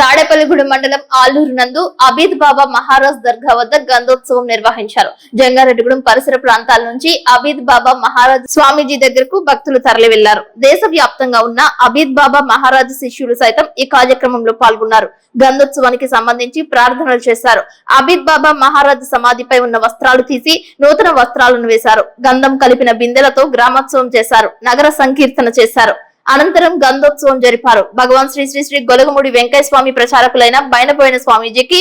తాడేపల్లిగూడెం మండలం ఆలూరు నందు అబీద్ బాబా మహారాజ్ దర్గా వద్ద గంధోత్సవం నిర్వహించారు. జంగారెడ్డిగూడెం పరిసర ప్రాంతాల నుంచి అబీద్ బాబా మహారాజ్ స్వామీజీ దగ్గరకు భక్తులు తరలి వెళ్ళారు దేశ వ్యాప్తంగా ఉన్న అబీద్ బాబా మహారాజ్ శిష్యులు సైతం ఈ కార్యక్రమంలో పాల్గొన్నారు. గంధోత్సవానికి సంబంధించి ప్రార్థనలు చేశారు. అబీద్ బాబా మహారాజ్ సమాధిపై ఉన్న వస్త్రాలు తీసి నూతన వస్త్రాలను వేశారు. గంధం కలిపిన బిందెలతో గ్రామోత్సవం చేశారు. నగర సంకీర్తన చేశారు. అనంతరం గంధోత్సవం జరిపారు. భగవాన్ శ్రీ శ్రీ శ్రీ గొలగముడి వెంకయ్య స్వామి ప్రచారకులైన బయనపోయిన స్వామీజీకి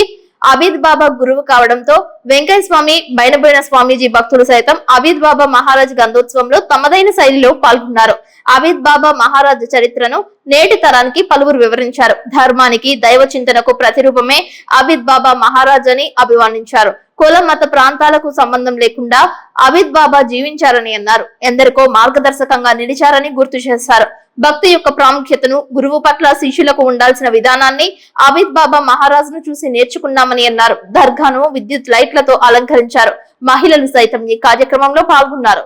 అబీద్ బాబా గురువు కావడంతో వెంకయ్య స్వామి బైనపోయిన స్వామీజీ భక్తులు సైతం అబీద్ బాబా మహారాజ్ గంధోత్సవంలో తమదైన శైలిలో పాల్గొన్నారు. అబీద్ బాబా మహారాజ్ చరిత్రను నేటి తరానికి పలువురు వివరించారు. ధర్మానికి దైవ చింతనకు ప్రతిరూపమే అబీద్ బాబా మహారాజ్ అని అభివర్ణించారు. కుల మత ప్రాంతాలకు సంబంధం లేకుండా అబీద్ బాబా జీవించారని అన్నారు. ఎందరికో మార్గదర్శకంగా నిలిచారని గుర్తు చేశారు. భక్తి యొక్క ప్రాముఖ్యతను గురువు పట్ల శిష్యులకు ఉండాల్సిన విధానాన్ని అబిద్ బాబా మహారాజ్ ను చూసి నేర్చుకున్నామని అన్నారు దర్గాను విద్యుత్ లైట్లతో అలంకరించారు మహిళలు సైతం ఈ కార్యక్రమంలో పాల్గొన్నారు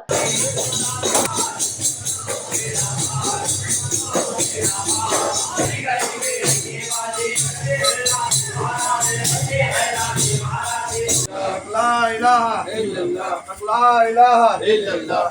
لا إله إلا الله لا إله إلا الله